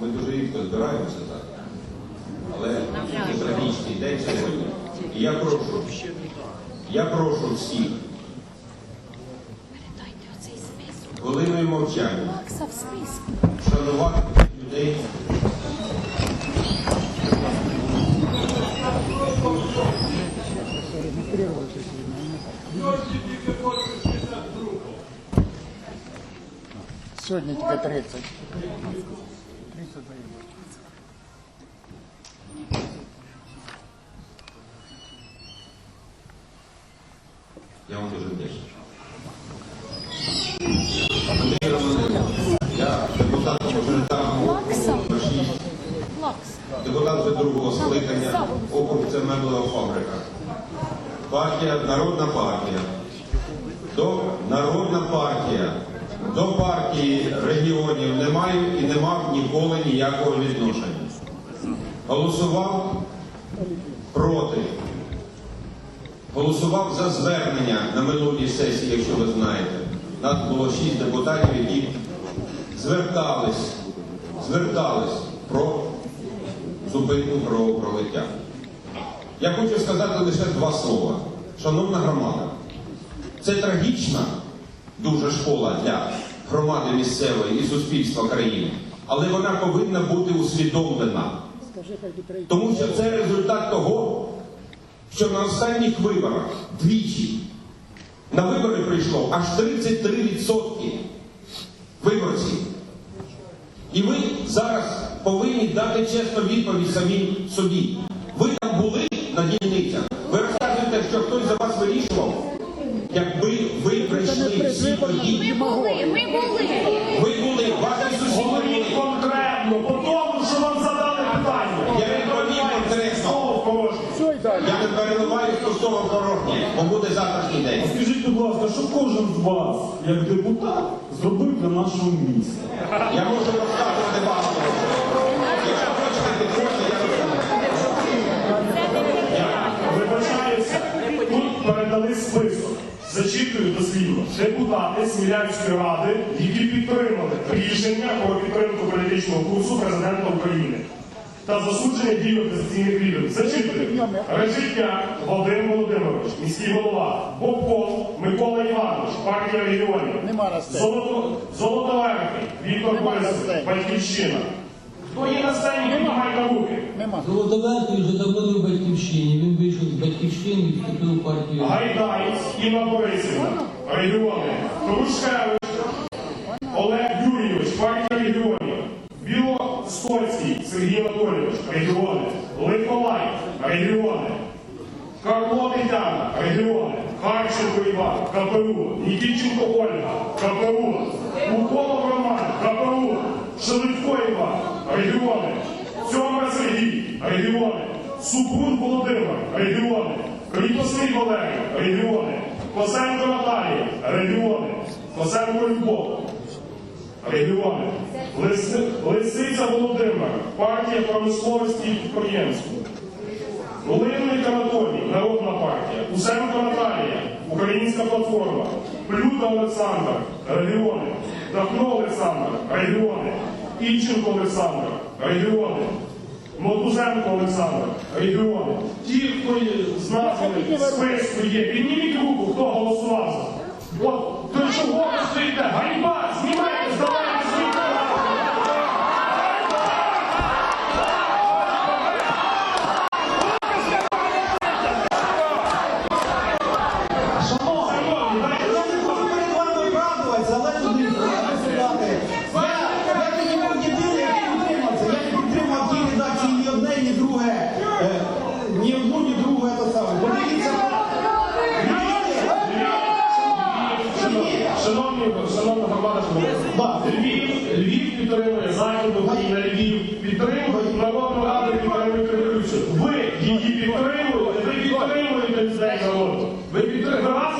Ми дуже рідко збираємося так. Але це трагічний день сьогодні. І я прошу, я прошу всіх Передайте оцей список. хвилиною мовчання шанувати людей, Сьогодні тільки 30. Я вам дуже вдячний. Я депутат мажоритарного Макса. округу номер 6. Макс. депутат вже другого скликання, округ це меблева фабрика. Партія, народна партія. До народна партія. До партії регіонів не маю і не мав ніколи ніякого відношення. Голосував проти. Голосував за звернення на минулій сесії, якщо ви знаєте. Нас було шість депутатів, які звертались, звертались про зупинку кровопролиття. Я хочу сказати лише два слова. Шановна громада, це трагічна дуже школа для громади місцевої і суспільства країни, але вона повинна бути усвідомлена. Тому що це результат того, що на останніх виборах двічі на вибори прийшло аж 33% виборців. І ви зараз повинні дати чесну відповідь самим собі. Ви там були на дільницях. Ви розказуєте, що хтось за вас вирішував. Якби ви прийшли всі тоді, Ми були, ми були. ви були, ваші сусіди Говоріть були. конкретно по тому, що вам задали питання. Я відповів конкретно. Слово порожнє. Все і далі. Я не переливаю з пустого порожнє, бо буде завтрашній день. Скажіть, будь ласка, що кожен з вас, як депутат, зробив для нашого міста? Я можу розказувати багато. Зачитую дослівно. Депутати Смілянської ради, які підтримали рішення про підтримку політичного курсу президента України та засудження дій опозиційних лідерів. Зачитую. Режиття Вадим Володимирович, міський голова, Бобков Микола Іванович, партія регіонів. Золото, Золотоверхий, Віктор Борисович. Батьківщина. Хто є на сцені, піднімайте руки. Нема. Золотоверхий вже давно не в батьківщині. Він вийшов з батьківщини і вступив у партію. Гайдаєць Інна Борисівна, регіони, Трушкевич, Олег Юрійович, партія регіонів, Білостоцький Сергій Анатолійович, регіони, Ликолай, регіони, Карло Тетяна, регіони, Харченко Іван, КПУ, Нікітченко Ольга, КПУ, Уколов Роман, КПУ, Шелудько Іван, регіони, Цьомер Сергій, регіони, Супрун Володимир, регіони, Кріпосний Валерій, регіони, Косенко Наталія, регіони, Косенко Любов, регіони, Лиси- Лисиця Володимир, партія промисловості і підприємства. Волинник Анатолій, Народна партія, Усенко Наталія, Українська платформа, Плюта Олександр, регіони, Дахно Олександр, регіони, Ільченко Олександр, регіони, Мотузенко Олександр, регіони. Ті, хто з назвами списку є, підніміть руку, хто голосував за. От, до чого ви стоїте? Ганьба! Львів, підтримують Народну Раду